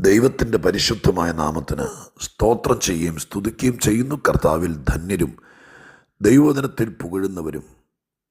ദൈവത്തിന്റെ പരിശുദ്ധമായ നാമത്തിന് സ്തോത്രം ചെയ്യുകയും സ്തുതിക്കുകയും ചെയ്യുന്നു. കർത്താവിൽ ധന്യരും ദൈവവചനത്തിൽ പുകഴുന്നവരും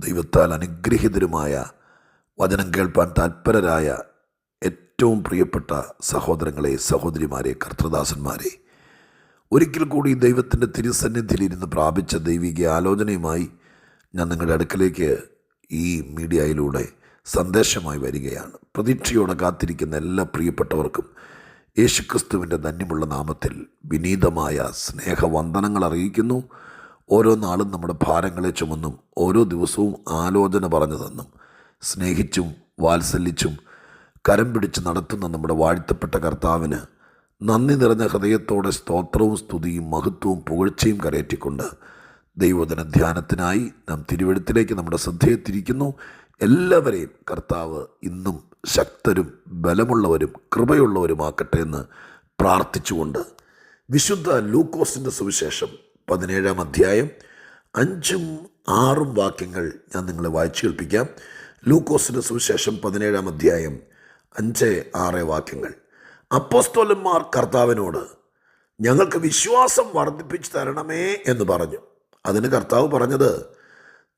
ദൈവത്താൽ അനുഗ്രഹീതരുമായ വചനം കേൾപ്പാൻ താൽപ്പരരായ ഏറ്റവും പ്രിയപ്പെട്ട സഹോദരങ്ങളെ സഹോദരിമാരെ കർത്തൃദാസന്മാരെ ഒരിക്കൽ കൂടി ദൈവത്തിന്റെ തിരുസന്നിധിയിൽ ഇരുന്ന് പ്രാപിച്ച ദൈവിക ആലോചനയുമായി ഞാൻ നിങ്ങളുടെ അടുക്കലേക്ക് ഈ മീഡിയയിലൂടെ സന്ദേശമായി വരികയാണ്. പ്രതീക്ഷയോടെ കാത്തിരിക്കുന്ന എല്ലാ പ്രിയപ്പെട്ടവർക്കും യേശുക്രിസ്തുവിന്റെ ധന്യമുള്ള നാമത്തിൽ വിനീതമായ സ്നേഹവന്ദനങ്ങൾ അറിയിക്കുന്നു. ഓരോ നാളും നമ്മുടെ ഭാരങ്ങളെ ചുമന്നും ഓരോ ദിവസവും ആലോചന പറഞ്ഞു തന്നും സ്നേഹിച്ചും വാത്സല്യിച്ചും കരം പിടിച്ച് നടത്തുന്ന നമ്മുടെ വാഴ്ത്തപ്പെട്ട കർത്താവിന് നന്ദി നിറഞ്ഞ ഹൃദയത്തോടെ സ്തോത്രവും സ്തുതിയും മഹത്വവും പുകഴ്ചയും കരയറ്റിക്കൊണ്ട് ദൈവദിന ധ്യാനത്തിനായി നാം തിരുവഴുത്തിലേക്ക് നമ്മുടെ ശ്രദ്ധയെ തിരിക്കുന്നു എല്ലാവരെയും കർത്താവ് ഇന്നും ശക്തരും ബലമുള്ളവരും കൃപയുള്ളവരുമാക്കട്ടെ എന്ന് പ്രാർത്ഥിച്ചുകൊണ്ട് വിശുദ്ധ ലൂക്കോസിന്റെ സുവിശേഷം പതിനേഴാം അധ്യായം അഞ്ചും ആറും വാക്യങ്ങൾ ഞാൻ നിങ്ങളെ വായിച്ചു കേൾപ്പിക്കാം. ലൂക്കോസിന്റെ സുവിശേഷം പതിനേഴാം അധ്യായം അഞ്ച് ആറ് വാക്യങ്ങൾ. അപ്പോസ്തോലന്മാർ കർത്താവിനോട് ഞങ്ങൾക്ക് വിശ്വാസം വർദ്ധിപ്പിച്ചു തരണമേ എന്ന് പറഞ്ഞു. അതിന് കർത്താവ് പറഞ്ഞത്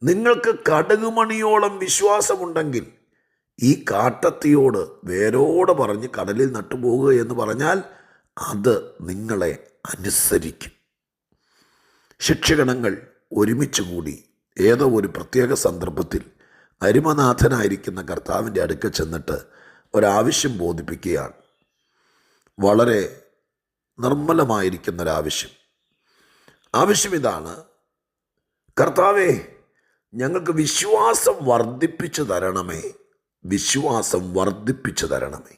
നിങ്ങൾക്ക് കടുകുമണിയോളം വിശ്വാസമുണ്ടെങ്കിൽ ഈ കാട്ടത്തിയോട് വേരോടെ പറഞ്ഞ് കടലിൽ നട്ടുപോകുക എന്ന് പറഞ്ഞാൽ അത് നിങ്ങളെ അനുസരിക്കും. ശിക്ഷഗണങ്ങൾ ഒരുമിച്ച് കൂടി ഏതോ ഒരു പ്രത്യേക സന്ദർഭത്തിൽ അരിമനാഥനായിരിക്കുന്ന കർത്താവിന്റെ അടുക്ക ചെന്നിട്ട് ഒരാവശ്യം ബോധിപ്പിക്കുകയാണ്. വളരെ നിർമ്മലമായിരിക്കുന്ന ഒരാവശ്യം ആവശ്യം ഇതാണ് കർത്താവേ ഞങ്ങൾക്ക് വിശ്വാസം വർദ്ധിപ്പിച്ചു തരണമേ. വിശ്വാസം വർദ്ധിപ്പിച്ചു തരണമേ.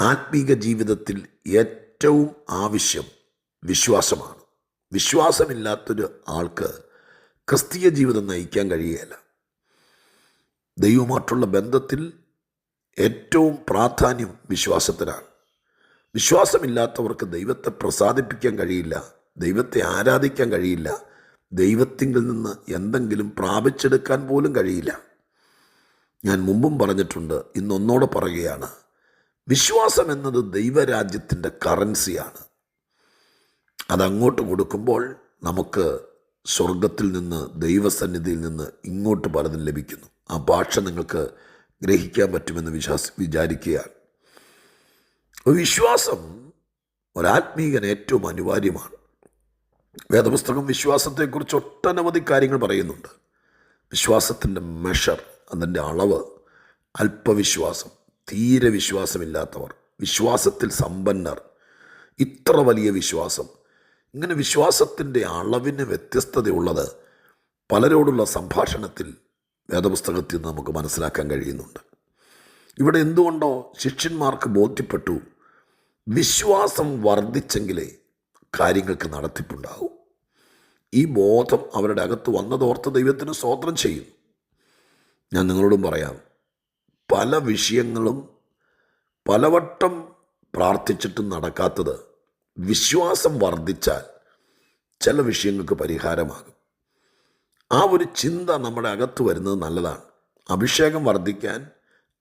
ആത്മീക ജീവിതത്തിൽ ഏറ്റവും ആവശ്യം വിശ്വാസമാണ്. വിശ്വാസമില്ലാത്തൊരു ആൾക്ക് ക്രിസ്തീയ ജീവിതം നയിക്കാൻ കഴിയുകയില്ല. ദൈവമായിട്ടുള്ള ബന്ധത്തിൽ ഏറ്റവും പ്രാധാന്യം വിശ്വാസത്തിനാണ്. വിശ്വാസമില്ലാത്തവർക്ക് ദൈവത്തെ പ്രസാദിപ്പിക്കാൻ കഴിയില്ല ദൈവത്തെ ആരാധിക്കാൻ കഴിയില്ല ദൈവത്തിങ്കിൽ നിന്ന് എന്തെങ്കിലും പ്രാപിച്ചെടുക്കാൻ പോലും കഴിയില്ല. ഞാൻ മുമ്പും പറഞ്ഞിട്ടുണ്ട് ഇന്നൊന്നോടെ പറയുകയാണ്. വിശ്വാസം എന്നത് ദൈവരാജ്യത്തിന്റെ കറൻസിയാണ് അതങ്ങോട്ട് കൊടുക്കുമ്പോൾ നമുക്ക് സ്വർഗത്തിൽ നിന്ന് ദൈവസന്നിധിയിൽ നിന്ന് ഇങ്ങോട്ട് പലതും ലഭിക്കുന്നു. ആ ഭാഷ നിങ്ങൾക്ക് ഗ്രഹിക്കാൻ പറ്റുമെന്ന് വിശ്വാസ വിചാരിക്കുകയാണ്. വിശ്വാസം ഒരാത്മീകന് ഏറ്റവും അനിവാര്യമാണ്. വേദപുസ്തകം വിശ്വാസത്തെക്കുറിച്ച് ഒട്ടനവധി കാര്യങ്ങൾ പറയുന്നുണ്ട്. വിശ്വാസത്തിന്റെ മെഷർ അതിന്റെ അളവ് അല്പവിശ്വാസം തീരെ വിശ്വാസമില്ലാത്തവർ വിശ്വാസത്തിൽ സമ്പന്നർ ഇത്ര വലിയ വിശ്വാസം. ഇങ്ങനെ വിശ്വാസത്തിന്റെ അളവിന് വ്യത്യസ്തതയുള്ളത് പലരോടുള്ള സംഭാഷണത്തിൽ വേദപുസ്തകത്തിൽ നിന്ന് നമുക്ക് മനസ്സിലാക്കാൻ കഴിയുന്നുണ്ട്. ഇവിടെ എന്തുകൊണ്ടോ ശിഷ്യന്മാർക്ക് ബോധ്യപ്പെട്ടു വിശ്വാസം വർദ്ധിച്ചെങ്കിലേ കാര്യങ്ങൾക്ക് നടത്തിപ്പുണ്ടാവും ഈ ബോധം അവരുടെ അകത്ത് വന്നതോർത്ത് ദൈവത്തിന് സ്വോത്രം ചെയ്യുന്നു. ഞാൻ നിങ്ങളോടും പറയാം. പല വിഷയങ്ങളും പലവട്ടം പ്രാർത്ഥിച്ചിട്ടും നടക്കാത്തത് വിശ്വാസം വർദ്ധിച്ചാൽ ചില വിഷയങ്ങൾക്ക് പരിഹാരമാകും. ആ ഒരു ചിന്ത നമ്മുടെ അകത്ത് വരുന്നത് നല്ലതാണ്. അഭിഷേകം വർദ്ധിക്കാൻ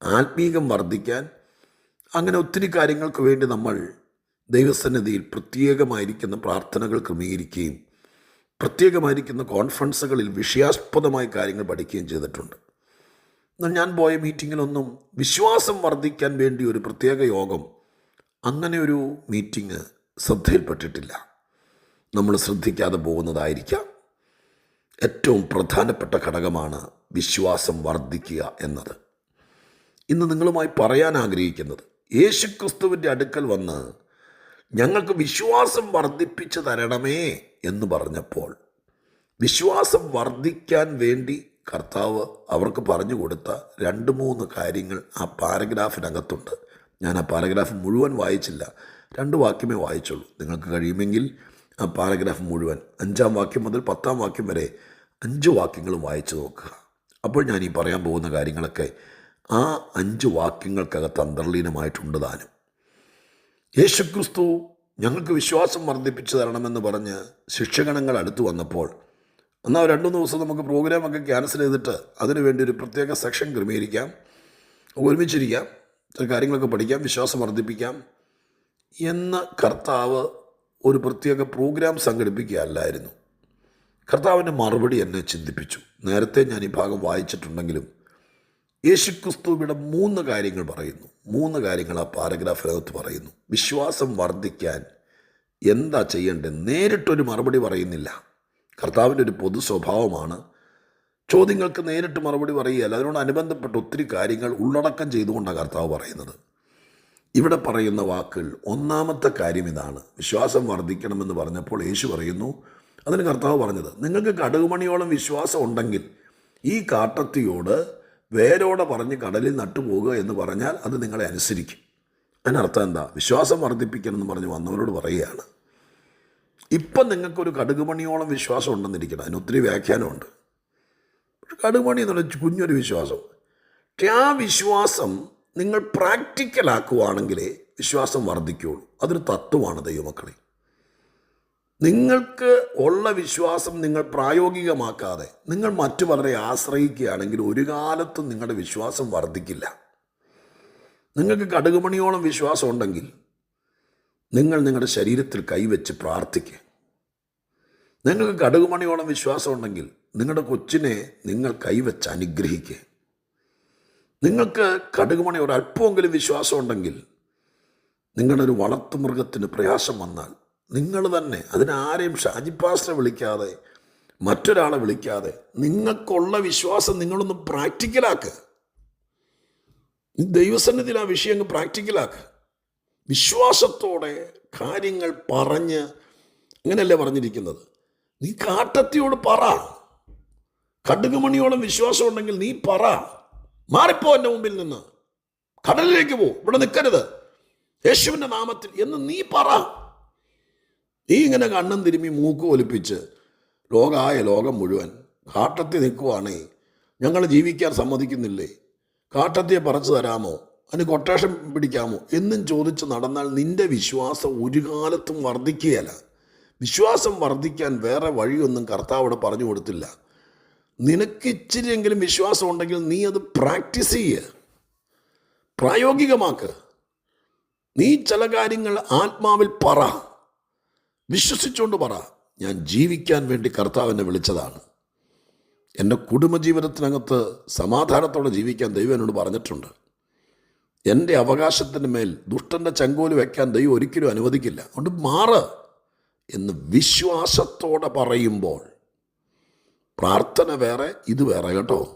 ആത്മീകം വർദ്ധിക്കാൻ അങ്ങനെ ഒത്തിരി കാര്യങ്ങൾക്ക് വേണ്ടി നമ്മൾ ദൈവസന്നിധിയിൽ പ്രത്യേകമായിരിക്കുന്ന പ്രാർത്ഥനകൾ ക്രമീകരിക്കുകയും പ്രത്യേകമായിരിക്കുന്ന കോൺഫറൻസുകളിൽ വിഷയാസ്പദമായ കാര്യങ്ങൾ പഠിക്കുകയും ചെയ്തിട്ടുണ്ട്. ഞാൻ പോയ മീറ്റിങ്ങിലൊന്നും വിശ്വാസം വർദ്ധിക്കാൻ വേണ്ടി ഒരു പ്രത്യേക യോഗം അങ്ങനെ ഒരു മീറ്റിംഗ് ശ്രദ്ധയിൽപ്പെട്ടിട്ടില്ല. നമ്മൾ ശ്രദ്ധിക്കാതെ പോകുന്നതായിരിക്കാം. ഏറ്റവും പ്രധാനപ്പെട്ട ഘടകമാണ് വിശ്വാസം വർദ്ധിക്കുക എന്നത്. ഇന്ന് നിങ്ങളുമായി പറയാൻ ആഗ്രഹിക്കുന്നത് യേശുക്രിസ്തുവിന്റെ അടുക്കൽ വന്ന് ഞങ്ങൾക്ക് വിശ്വാസം വർദ്ധിപ്പിച്ചു തരണമേ എന്ന് പറഞ്ഞപ്പോൾ വിശ്വാസം വർദ്ധിക്കാൻ വേണ്ടി കർത്താവ് അവർക്ക് പറഞ്ഞു കൊടുത്ത രണ്ട് മൂന്ന് കാര്യങ്ങൾ ആ പാരഗ്രാഫിനകത്തുണ്ട്. ഞാൻ ആ പാരഗ്രാഫ് മുഴുവൻ വായിച്ചില്ല. രണ്ട് വാക്യമേ വായിച്ചുള്ളൂ. നിങ്ങൾക്ക് കഴിയുമെങ്കിൽ ആ പാരഗ്രാഫ് മുഴുവൻ അഞ്ചാം വാക്യം മുതൽ പത്താം വാക്യം വരെ അഞ്ച് വാക്യങ്ങളും വായിച്ചു നോക്കുക. അപ്പോൾ ഞാൻ ഈ പറയാൻ പോകുന്ന കാര്യങ്ങളൊക്കെ ആ അഞ്ച് വാക്യങ്ങൾക്കകത്ത് അന്തർലീനമായിട്ടുണ്ട് താനും. യേശുക്രിസ്തു ഞങ്ങൾക്ക് വിശ്വാസം വർദ്ധിപ്പിച്ചു തരണമെന്ന് പറഞ്ഞ് ശിക്ഷഗണങ്ങൾ അടുത്തു വന്നപ്പോൾ എന്നാൽ രണ്ടു ദിവസം നമുക്ക് പ്രോഗ്രാമൊക്കെ ക്യാൻസൽ ചെയ്തിട്ട് അതിനു വേണ്ടി ഒരു പ്രത്യേക സെക്ഷൻ ക്രമീകരിക്കാം. ഒരുമിച്ചിരിക്കാം. ചില കാര്യങ്ങളൊക്കെ പഠിക്കാം. വിശ്വാസം വർദ്ധിപ്പിക്കാം. എന്ന് കർത്താവ് ഒരു പ്രത്യേക പ്രോഗ്രാം സംഘടിപ്പിക്കുകയല്ലായിരുന്നു. കർത്താവിന്റെ മറുപടി എന്നെ ചിന്തിപ്പിച്ചു. നേരത്തെ ഞാൻ ഈ ഭാഗം വായിച്ചിട്ടുണ്ടെങ്കിലും യേശുക്രിസ്തുവിടെ മൂന്ന് കാര്യങ്ങൾ പറയുന്നു. മൂന്ന് കാര്യങ്ങൾ ആ പാരഗ്രാഫിനകത്ത് പറയുന്നു. വിശ്വാസം വർദ്ധിക്കാൻ എന്താ ചെയ്യേണ്ടത്? നേരിട്ടൊരു മറുപടി പറയുന്നില്ല. കർത്താവിന്റെ ഒരു പൊതു സ്വഭാവമാണ്. ചോദ്യങ്ങൾക്ക് നേരിട്ട് മറുപടി പറയുകയല്ല അതിനോട് അനുബന്ധപ്പെട്ട് ഒത്തിരി കാര്യങ്ങൾ ഉള്ളടക്കം ചെയ്തുകൊണ്ടാണ് കർത്താവ് പറയുന്നത്. ഇവിടെ പറയുന്ന വാക്കുകൾ ഒന്നാമത്തെ കാര്യം ഇതാണ്. വിശ്വാസം വർദ്ധിക്കണമെന്ന് പറഞ്ഞപ്പോൾ യേശു പറയുന്നു അതിന് കർത്താവ് പറഞ്ഞത് നിങ്ങൾക്ക് കടുകുമണിയോളം വിശ്വാസം ഉണ്ടെങ്കിൽ ഈ കാട്ടത്തിയോട് വേരോടെ പറഞ്ഞ് കടലിൽ നട്ടുപോകുക എന്ന് പറഞ്ഞാൽ അത് നിങ്ങളെ അനുസരിക്കും. അതിനർത്ഥം എന്താ? വിശ്വാസം വർദ്ധിപ്പിക്കണം എന്ന് പറഞ്ഞ് വന്നവരോട് പറയുകയാണ്. ഇപ്പം നിങ്ങൾക്കൊരു കടുകുമണിയോളം വിശ്വാസം ഉണ്ടെന്നിരിക്കണം അതിന് ഒത്തിരി വ്യാഖ്യാനമുണ്ട്. പക്ഷെ കടുകുമണി എന്നുള്ള കുഞ്ഞൊരു വിശ്വാസം. പക്ഷെ ആ വിശ്വാസം നിങ്ങൾ പ്രാക്ടിക്കലാക്കുവാണെങ്കിലേ വിശ്വാസം വർദ്ധിക്കുകയുള്ളൂ. അതൊരു തത്വമാണ് ദൈവമക്കളെ. നിങ്ങൾക്ക് ഉള്ള വിശ്വാസം നിങ്ങൾ പ്രായോഗികമാക്കാതെ നിങ്ങൾ മറ്റു പലരെ ആശ്രയിക്കുകയാണെങ്കിൽ ഒരു കാലത്തും നിങ്ങളുടെ വിശ്വാസം വർദ്ധിക്കില്ല. നിങ്ങൾക്ക് കടുകുമണിയോളം വിശ്വാസം ഉണ്ടെങ്കിൽ നിങ്ങൾ നിങ്ങളുടെ ശരീരത്തിൽ കൈവച്ച് പ്രാർത്ഥിക്കുക നിങ്ങൾക്ക് കടുകുമണിയോളം വിശ്വാസമുണ്ടെങ്കിൽ നിങ്ങളുടെ കൊച്ചിനെ നിങ്ങൾ കൈവച്ച് അനുഗ്രഹിക്കുക നിങ്ങൾക്ക് കടുകുമണി ഒരല്പമെങ്കിലും വിശ്വാസമുണ്ടെങ്കിൽ നിങ്ങളുടെ ഒരു വളർത്തുമൃഗത്തിന് പ്രയാസം വന്നാൽ നിങ്ങൾ തന്നെ അതിനാരെയും ഷാജിപ്പാസിനെ വിളിക്കാതെ മറ്റൊരാളെ വിളിക്കാതെ നിങ്ങൾക്കുള്ള വിശ്വാസം നിങ്ങളൊന്ന് പ്രാക്ടിക്കലാക്കുക ദൈവസന്നിധിയിൽ ആ വിഷയം പ്രാക്ടിക്കലാക്കുക വിശ്വാസത്തോടെ കാര്യങ്ങൾ പറഞ്ഞ് അങ്ങനെയല്ലേ പറഞ്ഞിരിക്കുന്നത്? നീ കാട്ടത്തിയോട് പറ. കടുകുമണിയോളം വിശ്വാസം ഉണ്ടെങ്കിൽ നീ പറ. മാറിപ്പോ എന്റെ മുമ്പിൽ നിന്ന്. കടലിലേക്ക് പോ. ഇവിടെ നിൽക്കരുത്. യേശുവിന്റെ നാമത്തിൽ എന്ന് നീ പറ. നീ ഇങ്ങനെ കണ്ണും തിരുമ്മി മൂക്ക് ഒലിപ്പിച്ച് ലോകമായ ലോകം മുഴുവൻ കാട്ടത്തി നിൽക്കുവാണേ. ഞങ്ങൾ ജീവിക്കാൻ സമ്മതിക്കുന്നില്ലേ? കാട്ടത്തിയെ പറിച്ചു തരാമോ? അതിന് കൊട്ടേഷൻ പിടിക്കാമോ? എന്നും ചോദിച്ച് നടന്നാൽ നിന്റെ വിശ്വാസം ഒരു കാലത്തും വർദ്ധിക്കുകയല്ല. വിശ്വാസം വർദ്ധിക്കാൻ വേറെ വഴിയൊന്നും കർത്താവ് പറഞ്ഞു കൊടുത്തില്ല. നിനക്ക് ഇച്ചിരിയെങ്കിലും വിശ്വാസം ഉണ്ടെങ്കിൽ നീ അത് പ്രാക്ടീസ് ചെയ്യുക പ്രായോഗികമാക്ക്. നീ ചില കാര്യങ്ങൾ ആത്മാവിൽ പറ. വിശ്വസിച്ചുകൊണ്ട് പറ. ഞാൻ ജീവിക്കാൻ വേണ്ടി കർത്താവിനെ വിളിച്ചതാണ്. എന്റെ കുടുംബജീവിതത്തിനകത്ത് സമാധാനത്തോടെ ജീവിക്കാൻ ദൈവം എന്നോട് പറഞ്ഞിട്ടുണ്ട്. എന്റെ അവകാശത്തിന് മേൽ ദുഷ്ടന്റെ ചങ്കോൽ വയ്ക്കാൻ ദൈവം ഒരിക്കലും അനുവദിക്കില്ല. അതുകൊണ്ട് മാറ് എന്ന് വിശ്വാസത്തോടെ പറയുമ്പോൾ പ്രാർത്ഥന വേറെ ഇത് വേറെ കേട്ടോ.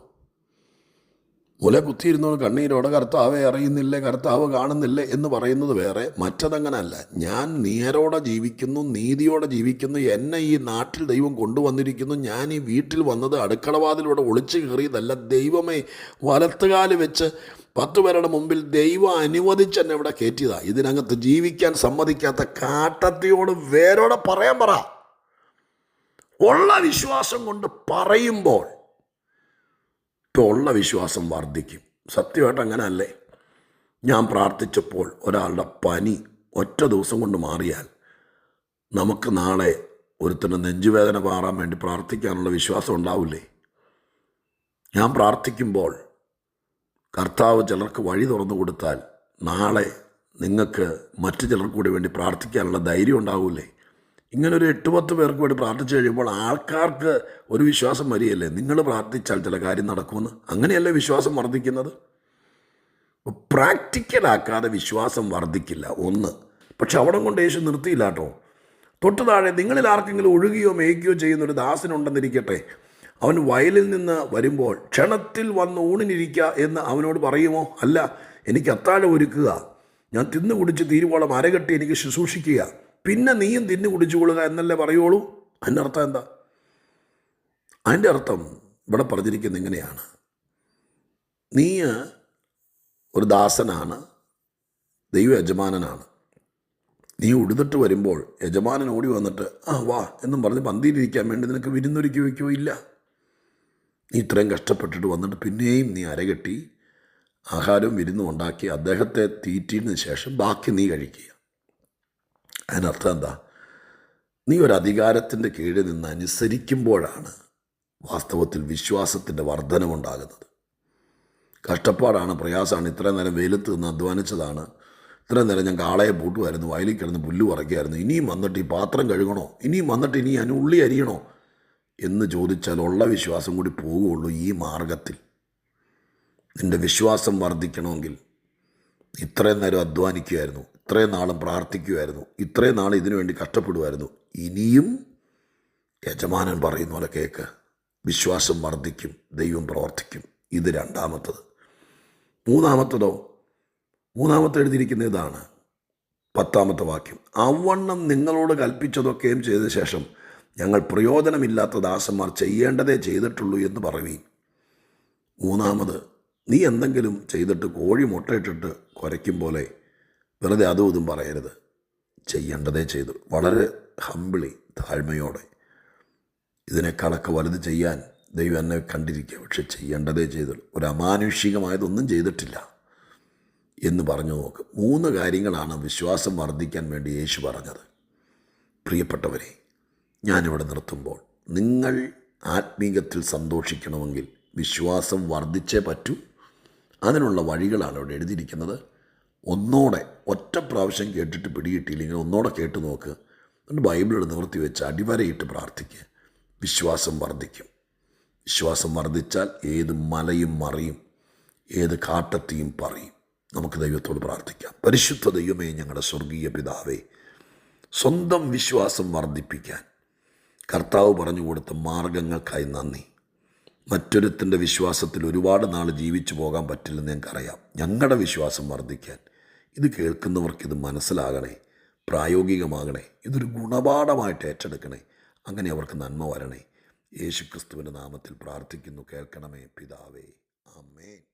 മുല കുത്തിയിരുന്നവൾ കണ്ണീരോടെ കർത്താവെ അറിയുന്നില്ലേ കർത്താവ് കാണുന്നില്ല എന്ന് പറയുന്നത് വേറെ മറ്റതങ്ങനല്ല. ഞാൻ നേരോടെ ജീവിക്കുന്നു നീതിയോടെ ജീവിക്കുന്നു എന്നെ ഈ നാട്ടിൽ ദൈവം കൊണ്ടുവന്നിരിക്കുന്നു ഞാൻ ഈ വീട്ടിൽ വന്നത് അടുക്കളവാതിലൂടെ ഒളിച്ചു കയറിയതല്ല. ദൈവമേ വലത്തുകാൽ വെച്ച് പത്ത് പേരുടെ മുമ്പിൽ ദൈവം അനുവദിച്ച് എന്നെ ഇവിടെ കയറ്റിയതാണ് ഇതിനകത്ത് ജീവിക്കാൻ സമ്മതിക്കാത്ത കാട്ടത്തിയോട് വേരോടെ പറയാൻ പറ. ഉള്ള വിശ്വാസം കൊണ്ട് പറയുമ്പോൾ ഇപ്പോൾ ഉള്ള വിശ്വാസം വർദ്ധിക്കും. സത്യമായിട്ട് അങ്ങനെ അല്ലേ ഞാൻ പ്രാർത്ഥിച്ചപ്പോൾ ഒരാളുടെ പനി ഒറ്റ ദിവസം കൊണ്ട് മാറിയാൽ നമുക്ക് നാളെ ഒരുത്തിന് നെഞ്ചുവേദന മാറാൻ വേണ്ടി പ്രാർത്ഥിക്കാനുള്ള വിശ്വാസം ഉണ്ടാവില്ലേ? ഞാൻ പ്രാർത്ഥിക്കുമ്പോൾ കർത്താവ് ചിലർക്ക് വഴി തുറന്നു കൊടുത്താൽ നാളെ നിങ്ങൾക്ക് മറ്റു ചിലർക്ക് കൂടി വേണ്ടി പ്രാർത്ഥിക്കാനുള്ള ധൈര്യം ഉണ്ടാവില്ലേ ഒരു എട്ട് പത്ത് പേർക്ക് വേണ്ടി പ്രാർത്ഥിച്ചു കഴിയുമ്പോൾ ആൾക്കാർക്ക് ഒരു വിശ്വാസം വരികയല്ലേ? നിങ്ങൾ പ്രാർത്ഥിച്ചാൽ ചില കാര്യം നടക്കുമെന്ന്. അങ്ങനെയല്ലേ വിശ്വാസം വർദ്ധിക്കുന്നത്? പ്രാക്ടിക്കലാക്കാതെ വിശ്വാസം വർദ്ധിക്കില്ല ഒന്ന്. പക്ഷെ അവിടെ കൊണ്ട് യേശു നിർത്തിയില്ല കേട്ടോ. തൊട്ടു താഴെ നിങ്ങളിൽ ആർക്കെങ്കിലും ഒഴുകുകയോ മേയ്ക്കുകയോ ചെയ്യുന്നൊരു ദാസനുണ്ടെന്നിരിക്കട്ടെ. അവൻ വയലിൽ നിന്ന് വരുമ്പോൾ ക്ഷണത്തിൽ വന്ന് ഊണിനിരിക്കുക എന്ന് അവനോട് പറയുമോ? അല്ല എനിക്ക് അത്താഴം ഒരുക്കുക. ഞാൻ തിന്നു കുടിച്ച് തീരുവോളം അരകെട്ടി എനിക്ക് ശുശ്രൂഷിക്കുക. പിന്നെ നീയും തിന്നു കുടിച്ചുകൊള്ളുക എന്നല്ലേ പറയുള്ളൂ? അതിന്റെ അർത്ഥം എന്താ? അതിന്റെ അർത്ഥം ഇവിടെ പറഞ്ഞിരിക്കുന്ന ഇങ്ങനെയാണ്. നീ ഒരു ദാസനാണ് ദൈവ യജമാനനാണ്. നീ ഉടുതിട്ട് വരുമ്പോൾ യജമാനൻ ഓടി വന്നിട്ട് ആ വാ എന്നും പറഞ്ഞ് പന്തിയിലിരിക്കാൻ വേണ്ടി നിനക്ക് വിരുന്നൊരുക്കി വയ്ക്കുകയോ ഇല്ല നീ ഇത്രയും കഷ്ടപ്പെട്ടിട്ട് വന്നിട്ട് പിന്നെയും നീ അരകെട്ടി ആഹാരവും വിരുന്നും ഉണ്ടാക്കി അദ്ദേഹത്തെ തീറ്റിയതിന് ശേഷം ബാക്കി നീ കഴിക്കുക. അതിനർത്ഥം എന്താ? നീ ഒരു അധികാരത്തിന്റെ കീഴിൽ നിന്ന് അനുസരിക്കുമ്പോഴാണ് വാസ്തവത്തിൽ വിശ്വാസത്തിന്റെ വർധനമുണ്ടാകുന്നത് കഷ്ടപ്പാടാണ് പ്രയാസമാണ്. ഇത്രയും നേരം വെയിലത്ത് നിന്ന് അധ്വാനിച്ചതാണ്. ഇത്രയും നേരം ഞാൻ കാളയെ പൂട്ടുമായിരുന്നു വയലിൽ കിടന്ന് പുല്ല് പറയുമായിരുന്നു ഇനിയും വന്നിട്ട് ഈ പാത്രം കഴുകണോ? ഇനിയും വന്നിട്ട് ഇനി ഞാൻ ഉള്ളി അരിയണോ? എന്ന് ചോദിച്ചാൽ ഉള്ള വിശ്വാസം കൂടി പോവുകയുള്ളൂ ഈ മാർഗത്തിൽ. നിന്റെ വിശ്വാസം വർദ്ധിക്കണമെങ്കിൽ ഇത്രയും നേരം അധ്വാനിക്കുമായിരുന്നു ഇത്രയും നാളും പ്രാർത്ഥിക്കുമായിരുന്നു ഇത്രയും നാൾ ഇതിനു വേണ്ടി കഷ്ടപ്പെടുമായിരുന്നു ഇനിയും യജമാനൻ പറയുന്ന പോലെ കേൾക്ക് വിശ്വാസം വർദ്ധിക്കും ദൈവം പ്രവർത്തിക്കും. ഇത് രണ്ടാമത്തത്. മൂന്നാമത്തതോ മൂന്നാമത്തെ എഴുതിയിരിക്കുന്ന ഇതാണ് പത്താമത്തെ വാക്യം. അവണ്ണം നിങ്ങളോട് കൽപ്പിച്ചതൊക്കെയും ചെയ്ത ശേഷം ഞങ്ങൾ പ്രയോജനമില്ലാത്ത ദാസന്മാർ ചെയ്യേണ്ടതേ ചെയ്തിട്ടുള്ളൂ എന്ന് പറഞ്ഞു മൂന്നാമത് നീ എന്തെങ്കിലും ചെയ്തിട്ട് കോഴി മുട്ടയിട്ടിട്ട് കുരയ്ക്കും പോലെ വെറുതെ അതും ഇതും പറയരുത്. ചെയ്യേണ്ടതേ ചെയ്തു. വളരെ ഹമ്പിളി താഴ്മയോടെ. ഇതിനേക്കാളൊക്കെ വലുത് ചെയ്യാൻ ദൈവം എന്നെ കണ്ടിരിക്കുക പക്ഷെ ചെയ്യേണ്ടതേ ചെയ്തു. ഒരു അമാനുഷികമായതൊന്നും ചെയ്തിട്ടില്ല എന്ന് പറഞ്ഞു നോക്ക്. മൂന്ന് കാര്യങ്ങളാണ് വിശ്വാസം വർദ്ധിക്കാൻ വേണ്ടി യേശു പറഞ്ഞത്. പ്രിയപ്പെട്ടവരെ ഞാനിവിടെ നിർത്തുമ്പോൾ നിങ്ങൾ ആത്മീകത്തിൽ സന്തോഷിക്കണമെങ്കിൽ വിശ്വാസം വർദ്ധിച്ചേ പറ്റൂ. അതിനുള്ള വഴികളാണ് ഇവിടെ എഴുതിയിരിക്കുന്നത്. ഒന്നോടെ ഒറ്റ പ്രാവശ്യം കേട്ടിട്ട് പിടികിട്ടിയില്ലെങ്കിൽ ഒന്നോടെ കേട്ട് നോക്ക്. എന്നിട്ട് ബൈബിളിൽ നിവർത്തി വെച്ച് അടിവരയിട്ട് പ്രാർത്ഥിക്കുക വിശ്വാസം വർദ്ധിക്കും. വിശ്വാസം വർദ്ധിച്ചാൽ ഏത് മലയും മറിയും ഏത് കാട്ടത്തെയും പറയും. നമുക്ക് ദൈവത്തോട് പ്രാർത്ഥിക്കാം. പരിശുദ്ധ ദൈവമേ ഞങ്ങളുടെ സ്വർഗീയ പിതാവേ സ്വന്തം വിശ്വാസം വർദ്ധിപ്പിക്കാൻ കർത്താവ് പറഞ്ഞു കൊടുത്ത മാർഗങ്ങൾക്കായി നന്ദി. മറ്റൊരുത്തിന്റെ വിശ്വാസത്തിൽ ഒരുപാട് നാൾ ജീവിച്ചു പോകാൻ പറ്റില്ലെന്ന് ഞങ്ങൾക്കറിയാം. ഞങ്ങളുടെ വിശ്വാസം വർദ്ധിക്കാൻ. ഇത് കേൾക്കുന്നവർക്ക് ഇത് മനസ്സിലാകണേ പ്രായോഗികമാകണേ ഇതൊരു ഗുണപാഠമായിട്ട് ഏറ്റെടുക്കണേ. അങ്ങനെ അവർക്ക് നന്മ വരണേ. യേശുക്രിസ്തുവിന്റെ നാമത്തിൽ പ്രാർത്ഥിക്കുന്നു. കേൾക്കണമേ പിതാവേ. ആമേൻ.